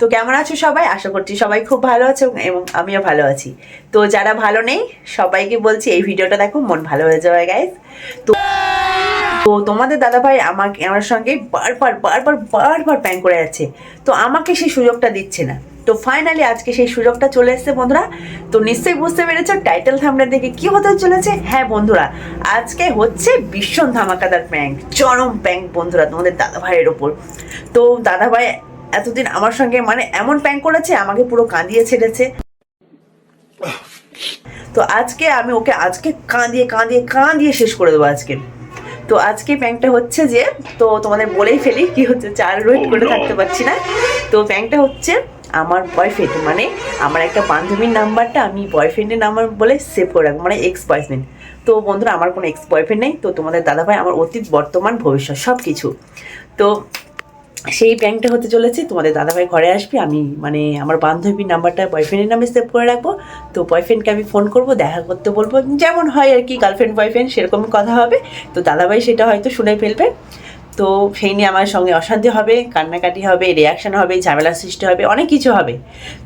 তো কেমন আছো সবাই? আশা করছি সবাই খুব ভালো আছে এবং আমিও ভালো আছি। তো যারা ভালো নেই, সবাইকে বলছি এই ভিডিওটা দেখো, মন ভালো হয়ে যাবে গাইজ তো তো তোমাদের দাদাভাই আমাকে, আমার সঙ্গে বারবার বারবার বারবার প্যাং করে যাচ্ছে। তো আমাকে সেই সুযোগটা দিচ্ছে না। তো ফাইনালি আজকে সেই সুযোগটা চলে এসেছে, বন্ধুরা। তো নিশ্চয়ই বুঝতে পেরেছ টাইটেল থামটা দেখে কি হতে চলেছে? হ্যাঁ বন্ধুরা, আজকে হচ্ছে ভীষণ ধামাকাদার প্যাঙ্ক চরম প্যাঙ্ক বন্ধুরা, তোমাদের দাদাভাইয়ের ওপর। তো দাদাভাই এতদিন আমার সঙ্গে মানে এমন প্যাঙ্ক করেছে আমাকে পুরো কাঁদিয়ে ছেড়েছে। তো আজকে আমি ওকে আজকে কাঁদিয়ে কাঁদিয়ে কাঁদিয়ে শেষ করে দেবো আজকে। তো আজকে প্যাংটা হচ্ছে যে তো তোমাদের বলেই ফেলি কি হচ্ছে চার ওয়েট করে থাকতে পারছি না। তো প্যাংটা হচ্ছে আমার বয়ফ্রেন্ড মানে আমার একটা বান্ধবীর নাম্বারটা আমি বয়ফ্রেন্ডের নাম্বার বলে সেভ করে রাখব মানে এক্স বয়ফ্রেন্ড তো বন্ধুরা আমার কোনো এক্স বয়ফ্রেন্ড নেই তো তোমাদের দাদাভাই আমার অতীত বর্তমান ভবিষ্যৎ সব কিছু তো সেই ব্যাংকটা হতে চলেছে, তোমাদের দাদাভাই ঘরে আসবে, আমি মানে আমার বান্ধবীর নাম্বারটা বয়ফ্রেন্ডের নামে সেভ করে রাখব। তো বয়ফ্রেন্ডকে আমি ফোন করব, দেখা করতে বলব, যেমন হয় আর কি গার্লফ্রেন্ড বয়ফ্রেন্ড সেরকম কথা হবে। তো দাদাভাই সেটা হয়তো শুনে ফেলবে। তো সেই নিয়ে আমার সঙ্গে অশান্তি হবে, কান্নাকাটি হবে রিয়াকশন হবে, ঝামেলা সৃষ্টি হবে, অনেক কিছু হবে।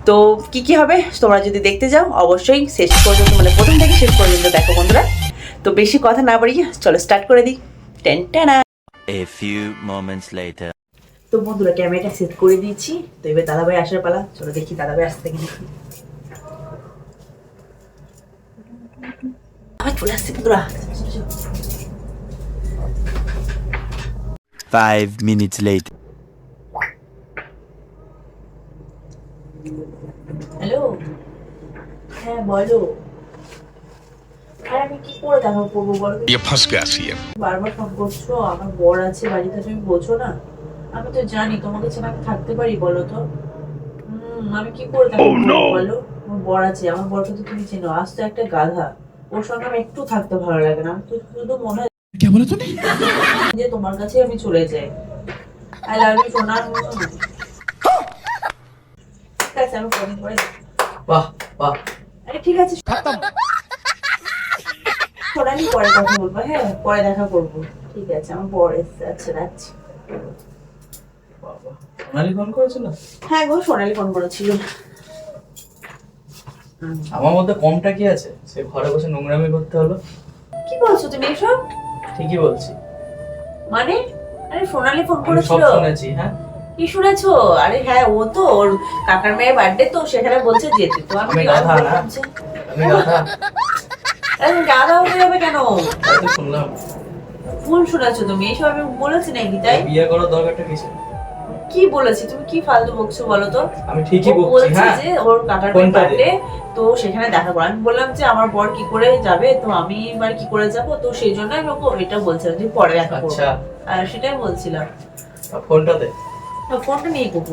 তো কি কি হবে, তোমরা যদি দেখতে যাও, অবশ্যই শেষ পর্যন্ত মানে প্রথম থেকে শেষ পর্যন্ত দেখো বন্ধুরা। তো বেশি কথা না বাড়িয়ে চলো স্টার্ট করে দিই। টেন, টেনা A few moments later. তো বন্ধুরা ক্যামেরাটা সেট করে দিয়েছি। তো এবার দাদাভাই আসার পালা। চলো দেখি দাদাভাই আসতে থেকে দেখি চলে আসছে বন্ধুরা। Five minutes later. হ্যালো হ্যাঁ বলো। আর আমি কি করে দেখা করব বলো বারবার ফোন করছ? আমার বর আছে বাড়িতে তুমি বোঝো না। আমি তো জানি তোমাকে ছাড়া আমি থাকতে পারি বলো তো। হুম আমি কি করে দেখা করব বলো? আমার বর আছে আমার বরকে তো তুমি চেনো আজ তো একটা গাধা। ওর সঙ্গে আমি একটু থাকতে ভালো লাগে না তো শুধু মনে হয় যে তোমার কাছে আমি চলে যাই। আই লাভ ইউ সোনার মতো ঠিক আছে আমি ফোন করে বাহ বাহ। আরে ঠিক আছে সোনালি পরে কথা বলব হ্যাঁ পরে দেখা করব। ঠিক আছে আমার বর এসছে আচ্ছা রাখছি। সোনালি ফোন করেছিল? হ্যাঁ গো সোনালি ফোন করেছিল। আমার মধ্যে কমটা কি আছে? সে ঘরে বসে নোংরামি করতে হলো। কি বলছো তুমি এসব? ঠিকই বলছি। মানে? আরে সোনালি ফোন সব করেছিল? শুনেছি হ্যাঁ? কি শুনেছো? আরে হ্যাঁ ও তো ওর কাকার মেয়ের বার্থডে তো সেখানে বলছে যেতে। তো আমি গাধা না? আমি গাধা। আরে গাধা হতে যাবে কেন? শুনলাম। ভুল শুনেছো তুমি এসব আমি বলেছি নাকি তাই? বিয়ে করার দরকারটা কিসে কি বলেছি? তুমি কি ফালতু বকছো বলো তো? আমি ঠিকই বলছি হ্যাঁ। যে ওর কাকার কোনটা তো সেখানে দেখা করো। আমি বললাম যে আমার বর কি করে যাবে? তো আমি এবার কি করে যাব? তো সেই জন্য আমি ওকে এটা বলছিলাম যে পরে দেখা করব। আচ্ছা। আর সেটাই বলছিলাম। ফোনটা দে। ফোনটা নিয়ে করব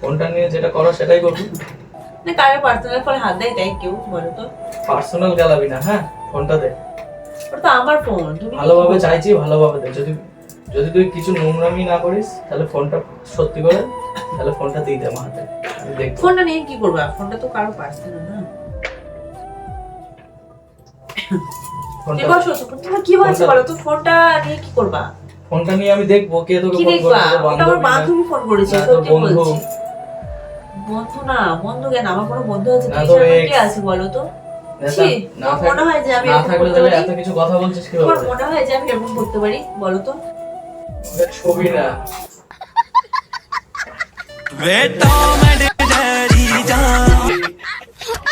ফোনটা নিয়ে যেটা করো সেটাই করবি। না কারও পার্সোনাল ফোন হাত দেয় তাই কেউ বলো তো। পার্সোনাল গেলাবি না হ্যাঁ? ফোনটা দে। ওটা তো আমার ফোন তুমি ভালোভাবে চাইছি ভালোভাবে দে। যদি যদি তুই কিছু নোংরামি না করিস তাহলে ফোনটা সত্যি করে তাহলে ফোনটা দিয়ে দে আমার হাতে। আমি দেখব ফোনটা নিয়ে কি করব? ফোনটা তো কারও পার্সোনাল না ফোনটা বসো তো, কি হয়েছে বলো তো? ফোনটা নিয়ে কি করবা? ফোনটা নিয়ে আমি দেখব কে তোকে ফোন করেছে আমার বান্ধবী না- বান্ধবী ফোন করেছে সত্যি বলছি? বন্ধু না বন্ধু কেন? আমার কোনো বন্ধু আছে। কে বলো তো? মনে হয় যে আমি? এত কিছু কথা বলছিস কি মনে হয় যে আমি এরকম করতে পারি? বলো তো। ছবি না।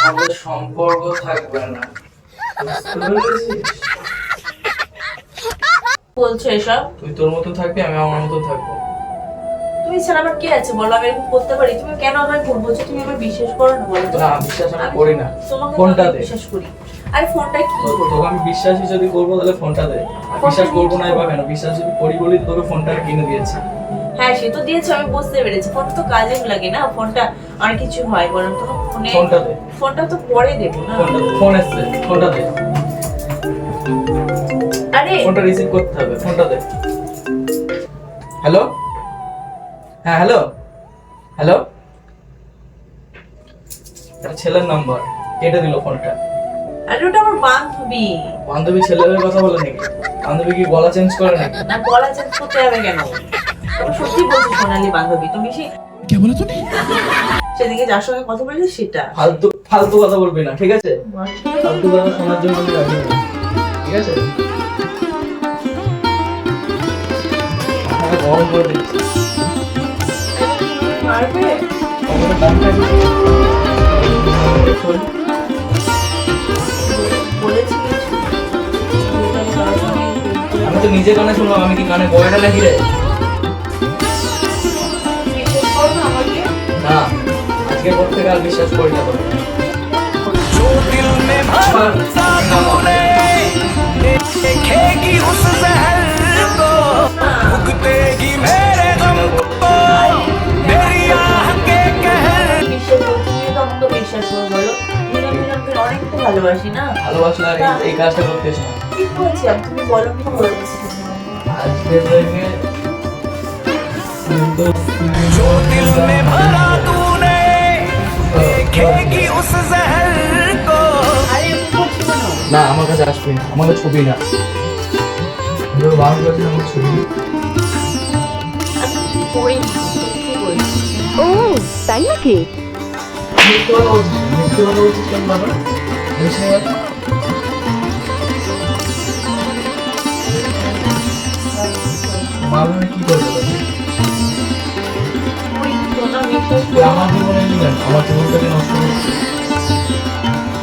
আমাদের সম্পর্ক থাকবে না। বলছো এসব? তুই তোর মতো থাকবি আমি আমার মতো থাকব। তুমি ছাড়া আমার কে আছে? বলো আমি এরকম করতে পারি। তুমি কেন আমায় ভুল বলছো? তুমি আমার বিশ্বাস করো না বলো না বিশ্বাস আমি করি না। তোমাকে বিশ্বাস করি। আরে ফোনটা কি? তোকে আমি বিশ্বাসই যদি করব তাহলে ফোনটা দে। বিশ্বাস করব না এবার কেন? বিশ্বাস যদি করি বলি তোকে ফোনটা কিনে দিয়েছি। হ্যাঁ সে তো দিয়েছে আমি বুঝতে পেরেছি। ফোনটা তো কাজে লাগে না ফোনটা আর কিছু হয় বলো তো ফোনে ফোনটা দে। ফোনটা তো পরে দেবো না। ফোন এসছে ফোনটা দে। আরে ফোনটা রিসিভ করতে হবে ফোনটা দে। হ্যালো? হ্যাঁ হ্যালো? হ্যালো? ছেলের নাম্বার কেটে দিল ফোনটা। আরে ওটা আমার বান্ধবী। বান্ধবী ছেলেদের কথা বলে নাকি? বান্ধবী কি গলা চেঞ্জ করে নাকি? না গলা চেঞ্জ করতে হবে কেন? আমি সত্যি বলছি সোনালি বান্ধবী তুমি সে সেদিকে যার সঙ্গে কথা বলেছি সেটা। ফালতু ফালতু কথা বলবি না ঠিক আছে? ফালতু কথা শোনার জন্য। ঠিক আছে? গরম করে দিচ্ছি। মারবে আমি তো নিজে কানে শুনলাম আমি কি কানে বয়টা নাকি রে বিশ্বাস করো না আমাকে না আজকে পর থেকে আর বিশ্বাস করি না তোকে जो दिल में भरता तूने देखेगी उस जहर को भुगतेगी मेरे गम को मेरी आह के कहर বিশ্বাস করো তুমি তো আমাকে বিশ্বাস করো বলো মিলে মিলে আমি অনেক তো ভালোবাসি না ভালোবাসলে আর এই- এই কাজটা করতেছ না কি করেছি আমি তুমি বলো কি আমার কাছে আসবে না আমাকে ছবি না। আমার ছবি। কিছু ও তাই নাকি? না কি করবে আমার জীবনে আমার জীবনটাকে নষ্ট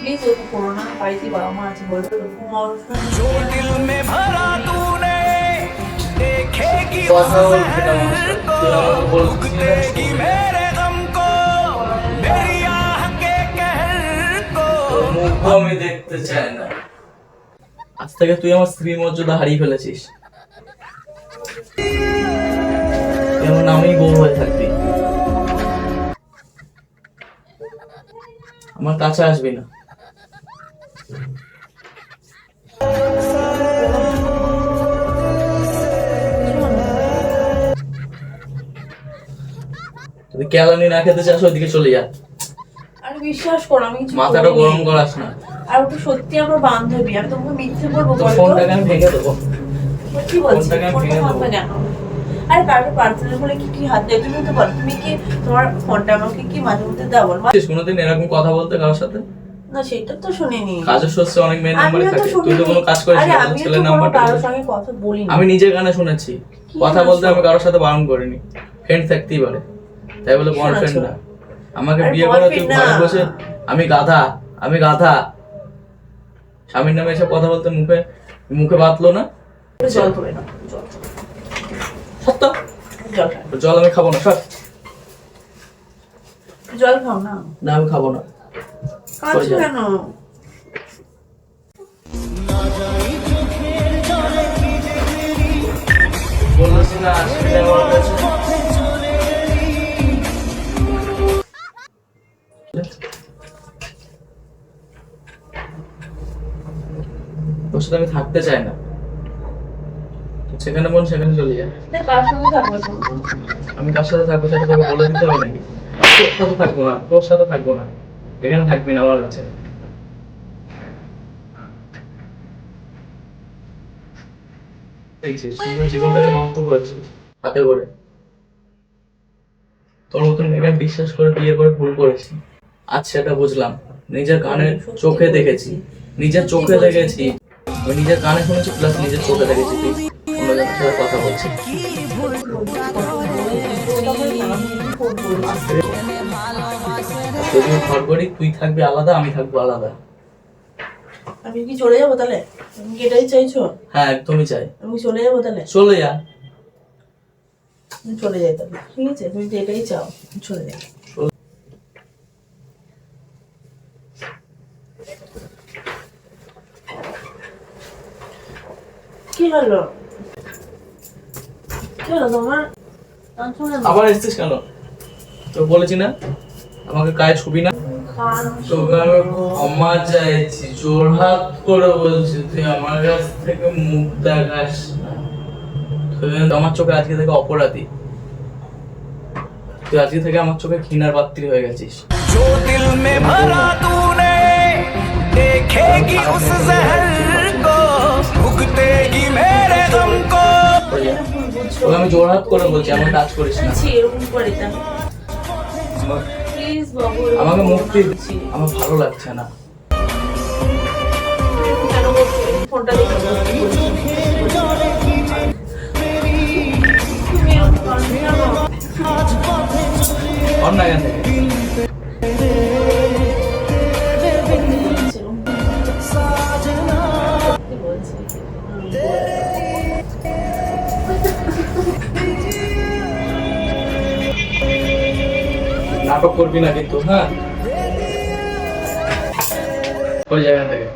প্লিজ বাবা মা আছে আমি দেখতে চাই না আজ থেকে তুই আমার স্ত্রী মর্যাদা হারিয়ে ফেলেছিস। এমন আমি বউ হয়ে থাকবি। আমার কাছে আসবি না। যদি কেলানি না খেতে চাস ওইদিকে চলে যা। আরে বিশ্বাস করো আমি কিছু মাথাটা গরম করাস না। আর ওটা সত্যি আমার বান্ধবী আমি তোমাকে মিথ্যে বলব? ফোনটাকে আমি ভেঙে দেবো। সত্যি বলছি ফোনটাকে আমি ভেঙে দেবো। আরে পার্সোনাল বলে কি কি হাত দেয় তুমি তো বলো তুমি কি তোমার ফোনটা আমাকে কি মাঝে মধ্যে দাও বল? কোনোদিন এরকম কথা বলতে কারোর সাথে? না সেটা তো শুনিনি। কাজের সূত্রে অনেক মেয়ের নাম্বারে থাকে। তুই তো কোনো কাজ করিস না ছেলের নাম্বারটা কারোর সঙ্গে কথা বলিনি। আমি নিজের গানে শুনেছি। কথা বলতে আমি কারোর সাথে বারণ করিনি। ফ্রেন্ড থাকতেই পারে। তাই বলে বয়ফ্রেন্ড না। আমাকে বিয়ে করে তুই ঘরে বসে আমি গাধা আমি গাধা। স্বামীর নামে এসব কথা বলতে মুখে মুখে বাতলো না। জল নাও জল সত্য? জল। আমি খাব না সব জল খাও না? না আমি খাব না। কেন? বলেছি না। তোর সাথে আমি থাকতে চাই না। যেখানে বল সেখানে চলে যা। না, কার সঙ্গে থাকবে তুমি? আমি কার সাথে থাকব সেটা তোকে বলে দিতে হবে নাকি? তোর সাথে থাকব না তোর সাথে থাকব না। এখানে থাকবি না আমার কাছে। দেখছিস জীবনটাকে নষ্ট করেছিস হাতে করে। তোর মতন বিশ্বাস করে বিয়ে করে ভুল করেছি। আজ সেটা বুঝলাম। নিজের কানে চোখে দেখেছি। নিজের চোখে দেখেছি। আমি নিজের কানে শুনেছি প্লাস নিজের চোখে দেখেছি তুই অন্যজনের সাথে কথা বলছিস যদি ঘর করি তুই থাকবি আলাদা আমি থাকব আলাদা। আমি কি চলে যাব তাহলে? তুমি কি এটাই চাইছো? হ্যাঁ একদমই চাই। আমি চলে যাব তাহলে? চলে যা। চলে যেতে হবে ঠিক আছে? তুমি তো এটাই চাও চলে যাবে কি হলো কি হলো তোমার কাঁদছো কেন? আবার এসছিস কেন তো বলেছি না আমাকে কাজ ছবি না কাঁদছো তোকে আমি ক্ষমা চাইছি জোর হাত করে বলছি তুই আমার কাছ থেকে মুখ দেখাস না তুই আমার চোখে আজকে থেকে অপরাধী তুই আজকে থেকে আমার চোখে ঘৃণার পাত্রী হয়ে গেছিস जो दिल में भरा तूने देखेगी उस जहर को भुगतेगी मेरे गम को তোকে আমি জোর হাত করে বলছি আমার কাজ করিস না। এরকম করে আমাকে মুক্তি দিচ্ছি। আমার ভালো লাগছে না। ফোনটা কেন? এখান থেকে নাটক করবি না কিন্তু হ্যাঁ? ওই জায়গা থেকে।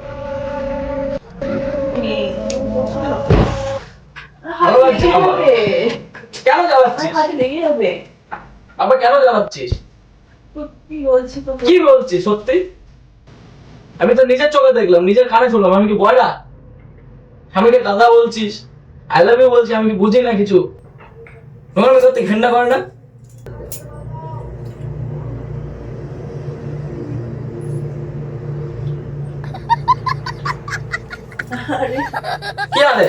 কেন জ্বালাচ্ছিস? আবার কেন জ্বালাচ্ছিস? কি বলছিস সত্যি? আমি তো নিজের চোখে দেখলাম নিজের কানে শুনলাম আমি কি বয়রা? স্বামীকে দাদা বলছিস? আই লাভ ইউ বলছি আমি কি বুঝি না কিছু? তোমার সত্যি ঘেন্না করে না? কি হবে?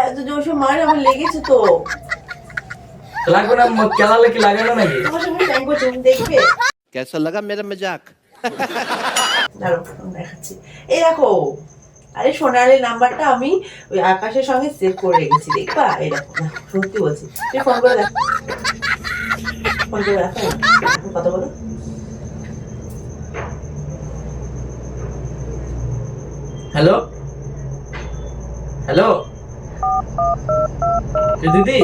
এত জোর মার লেগেছে তো। লাগবে না কেলালে কি লাগে না দেখবে। কেসা লাগা মেরা মজাক দাঁড়াও এই দেখো আরে সোনারের নাম্বারটা আমি ওই আকাশের সঙ্গে সেভ করে রেখেছি দেখবা? না, সত্যি বলছি। তুই ফোন করে দেখ। ফোন করে দেখো কথা বলো। হ্যালো হ্যালো দিদি?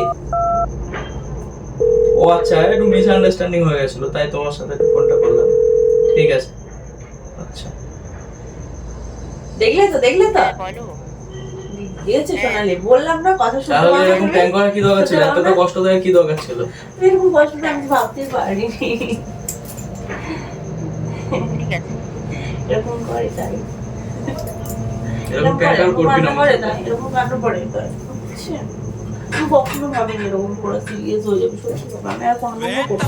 ও আচ্ছা একটু মিসআন্ডারস্ট্যান্ডিং হয়ে গেছিল তাই তোমার সাথে ফোনটা করলাম। ঠিক আছে আচ্ছা দেখলে তো দেখলে তো? দিয়েছে সোনালি বললাম না কথা শুনতে তাহলে এরকম প্যাং করার কি দরকার ছিল? এতটা কষ্ট দেওয়ার কি দরকার ছিল? এরকম কষ্টটা আমি ভাবতে পারিনি। এরকম করে তাই। এরকম প্যাং করবি না এরকম কাণ্ড করে তাই। আমি কখনো ভাবিনি এরকম করে সিরিয়াস হয়ে যাবে সত্যি কথা। আমি আর কোনো করব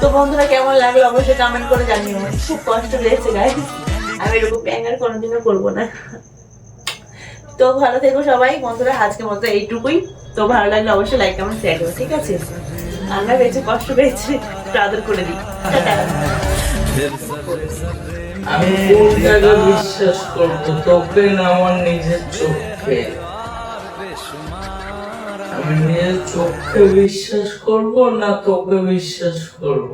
তো বন্ধুরা কেমন লাগল? অবশ্যই কমেন্ট করে জানিও। খুব কষ্ট পেয়েছে গাই আমি এরকম আর কোনোদিনও করব না। তো ভালো থেকো সবাই। বন্ধুরা আজকের মতো এইটুকুই। তো ভালো লাগলে অবশ্যই লাইক কমেন্ট শেয়ার করো, ঠিক আছে? আমরা কষ্ট পেয়েছি আদর করে দিই। আমি কোন জায়গায় বিশ্বাস করব না আমার নিজের চোখে। আমি নিজের চোখে বিশ্বাস করব না তোকে বিশ্বাস করব?